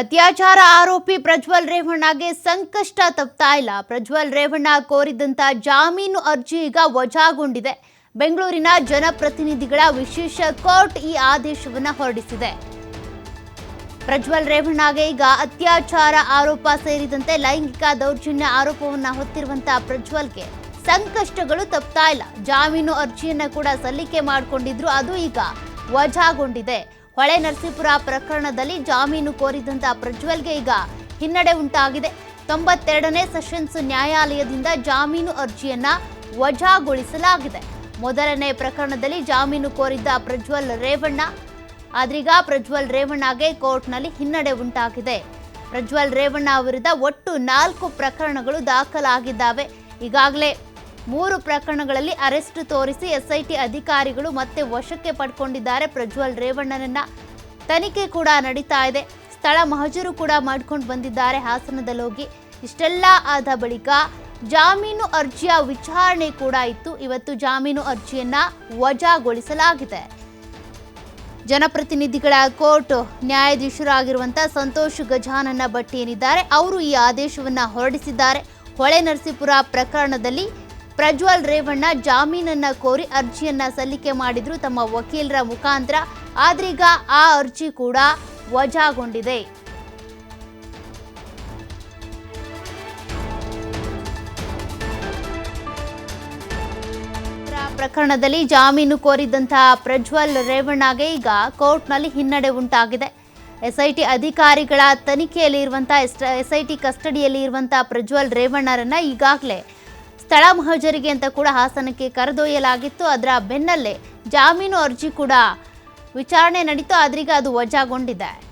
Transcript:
ಅತ್ಯಾಚಾರ ಆರೋಪಿ ಪ್ರಜ್ವಲ್ ರೇವಣ್ಣಗೆ ಸಂಕಷ್ಟ ತಪ್ತಾ ಇಲ್ಲ. ಪ್ರಜ್ವಲ್ ರೇವಣ್ಣ ಕೋರಿದಂತ ಜಾಮೀನು ಅರ್ಜಿ ಈಗ ವಜಾಗೊಂಡಿದೆ. ಬೆಂಗಳೂರಿನ ಜನಪ್ರತಿನಿಧಿಗಳ ವಿಶೇಷ ಕೋರ್ಟ್ ಈ ಆದೇಶವನ್ನು ಹೊರಡಿಸಿದೆ. ಪ್ರಜ್ವಲ್ ರೇವಣ್ಣಗೆ ಈಗ ಅತ್ಯಾಚಾರ ಆರೋಪ ಸೇರಿದಂತೆ ಲೈಂಗಿಕ ದೌರ್ಜನ್ಯ ಆರೋಪವನ್ನು ಹೊತ್ತಿರುವಂತಹ ಪ್ರಜ್ವಲ್ಗೆ ಸಂಕಷ್ಟಗಳು ತಪ್ತಾ ಇಲ್ಲ. ಜಾಮೀನು ಅರ್ಜಿಯನ್ನು ಕೂಡ ಸಲ್ಲಿಕೆ ಮಾಡಿಕೊಂಡಿದ್ರು, ಅದು ಈಗ ವಜಾಗೊಂಡಿದೆ. ಹೊಳೆ ನರಸೀಪುರ ಪ್ರಕರಣದಲ್ಲಿ ಜಾಮೀನು ಕೋರಿದಂತ ಪ್ರಜ್ವಲ್ಗೆ ಈಗ ಹಿನ್ನಡೆ ಉಂಟಾಗಿದೆ. ತೊಂಬತ್ತೆರಡನೇ ಸೆಷನ್ಸ್ ನ್ಯಾಯಾಲಯದಿಂದ ಜಾಮೀನು ಅರ್ಜಿಯನ್ನ ವಜಾಗೊಳಿಸಲಾಗಿದೆ. ಮೊದಲನೇ ಪ್ರಕರಣದಲ್ಲಿ ಜಾಮೀನು ಕೋರಿದ್ದ ಪ್ರಜ್ವಲ್ ರೇವಣ್ಣ. ಆದ್ರೀಗ ಪ್ರಜ್ವಲ್ ರೇವಣ್ಣಗೆ ಕೋರ್ಟ್ನಲ್ಲಿ ಹಿನ್ನಡೆ ಉಂಟಾಗಿದೆ. ಪ್ರಜ್ವಲ್ ರೇವಣ್ಣ ವಿರುದ್ಧ ಒಟ್ಟು ನಾಲ್ಕು ಪ್ರಕರಣಗಳು ದಾಖಲಾಗಿದ್ದಾವೆ. ಈಗಾಗಲೇ ಮೂರು ಪ್ರಕರಣಗಳಲ್ಲಿ ಅರೆಸ್ಟ್ ತೋರಿಸಿ ಎಸ್ಐಟಿ ಅಧಿಕಾರಿಗಳು ಮತ್ತೆ ವಶಕ್ಕೆ ಪಡ್ಕೊಂಡಿದ್ದಾರೆ. ಪ್ರಜ್ವಲ್ ರೇವಣ್ಣನನ್ನ ತನಿಖೆ ಕೂಡ ನಡೀತಾ ಇದೆ. ಸ್ಥಳ ಮಹಜರು ಕೂಡ ಮಾಡ್ಕೊಂಡು ಬಂದಿದ್ದಾರೆ ಹಾಸನದಲ್ಲಿ ಹೋಗಿ. ಇಷ್ಟೆಲ್ಲ ಆದ ಬಳಿಕ ಜಾಮೀನು ಅರ್ಜಿಯ ವಿಚಾರಣೆ ಕೂಡ ಇತ್ತು. ಇವತ್ತು ಜಾಮೀನು ಅರ್ಜಿಯನ್ನ ವಜಾಗೊಳಿಸಲಾಗಿದೆ. ಜನಪ್ರತಿನಿಧಿಗಳ ಕೋರ್ಟ್ ನ್ಯಾಯಾಧೀಶರಾಗಿರುವಂಥ ಸಂತೋಷ್ ಗಜಾನನ ಭಟ್ ಏನಿದ್ದಾರೆ ಅವರು ಈ ಆದೇಶವನ್ನ ಹೊರಡಿಸಿದ್ದಾರೆ. ಹೊಳೆ ನರಸೀಪುರ ಪ್ರಕರಣದಲ್ಲಿ ಪ್ರಜ್ವಲ್ ರೇವಣ್ಣ ಜಾಮೀನನ್ನ ಕೋರಿ ಅರ್ಜಿಯನ್ನ ಸಲ್ಲಿಕೆ ಮಾಡಿದ್ರು ತಮ್ಮ ವಕೀಲರ ಮುಖಾಂತರ. ಆದ್ರೀಗ ಆ ಅರ್ಜಿ ಕೂಡ ವಜಾಗೊಂಡಿದೆ. ಪ್ರಕರಣದಲ್ಲಿ ಜಾಮೀನು ಕೋರಿದಂತಹ ಪ್ರಜ್ವಲ್ ರೇವಣ್ಣಗೆ ಈಗ ಕೋರ್ಟ್ನಲ್ಲಿ ಹಿನ್ನಡೆ ಉಂಟಾಗಿದೆ. ಎಸ್ಐಟಿ ಅಧಿಕಾರಿಗಳ ತನಿಖೆಯಲ್ಲಿ ಇರುವಂತಹ ಎಸ್ಐಟಿ ಕಸ್ಟಡಿಯಲ್ಲಿ ಇರುವಂತಹ ಪ್ರಜ್ವಲ್ ರೇವಣ್ಣರನ್ನ ಈಗಾಗಲೇ ಸ್ಥಳ ಮಹಜರಿಗೆ ಅಂತ ಕೂಡ ಹಾಸನಕ್ಕೆ ಕರೆದೊಯ್ಯಲಾಗಿತ್ತು. ಅದರ ಬೆನ್ನಲ್ಲೇ ಜಾಮೀನು ಅರ್ಜಿ ಕೂಡ ವಿಚಾರಣೆ ನಡೀತು. ಆದ್ರೀಗ ಅದು ವಜಾಗೊಂಡಿದೆ.